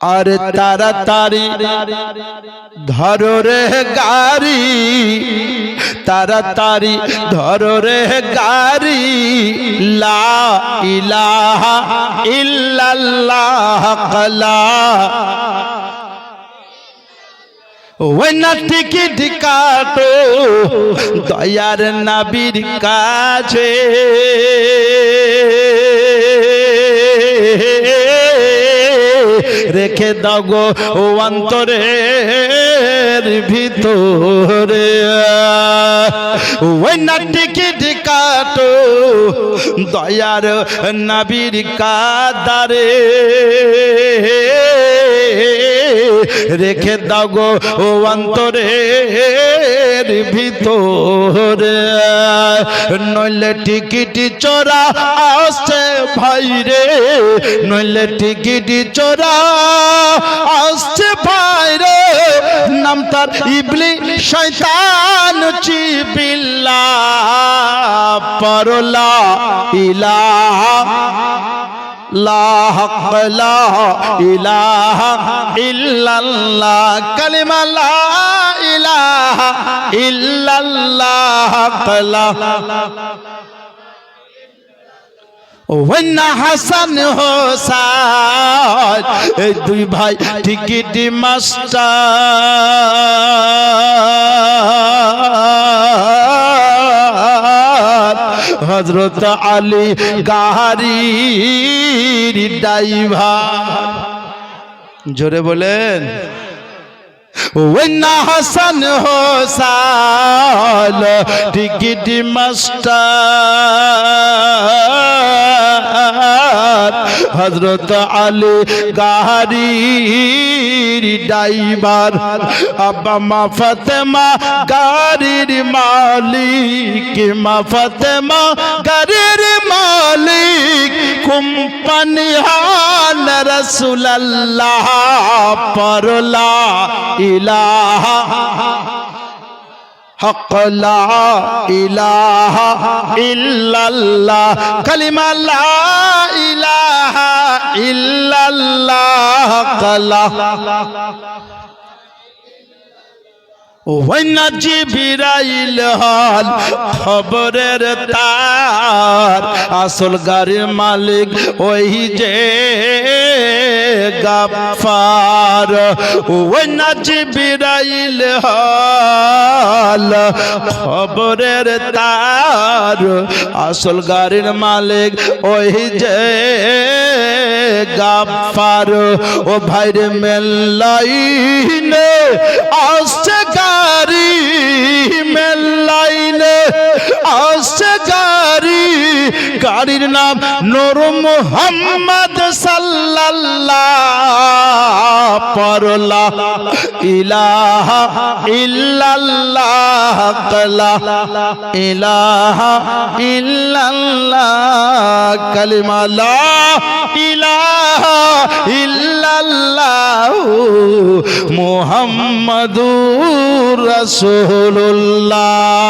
আরে তাড়াতাড়ি ধরো রে গাড়ি, তাড়াতাড়ি ধরো রে গাড়ি। লা ইলাহা ইল্লাল্লাহ কালা ওই না টিকিট কাটো দয়ার নাবির কাছে। রেখে দাও গো ও অন্তরের ভিতরে। ওই না টিকিট কাটো দয়ার নাবির কাদারে। রেখে দাও ও অন্তরের ভিতরে। নইলে টিকিটি চোরা আসছে ভাই রে নইলে টিকিটি চোরা আসছে ভাই রে নাম তার ইবলি শয়তান চিবিল্লা, পরলা হাসান দুই ভাই টিকিট মাস্টার। হজরত আলী গাহারির ড্রাইভার জোরে বলেন। ওন্না হাসান হোসাল, টিকিট মাস্টার। হজরত আলী গাহারির ড্রাইভার, আব্বা মা ফতেমা গাড়ির মালিক, মা ফতেমা গাড়ির মালিক কোম্পানি হান রসুল্লাহ পরলা ইলাহা হক লা ইলাহা ইল্লাল্লাহ কালিমা লা ইলাহা ইল্লাল্লাহ কালা ওয়াইনা জিবিরাইল হল, খবরের তার। আসল গাড়ির মালিক ওই যে গাফার ওয়াইনা জিবিরাইল হল, খবরের তার। আসল গাড়ির মালিক ওই যে গাফার ও ভাইরে মেলাইনে আসছে গাড়ির নাম নূর মোহাম্মদ সাল্লাল্লাহ। পরলা ইলাহা ইল্লাল্লাহ কালা ইলাহা ইল্লাল্লাহ, কালিমা লা ইলাহা ইল্লাল্লাহ মুহাম্মাদুর রাসূলুল্লাহ।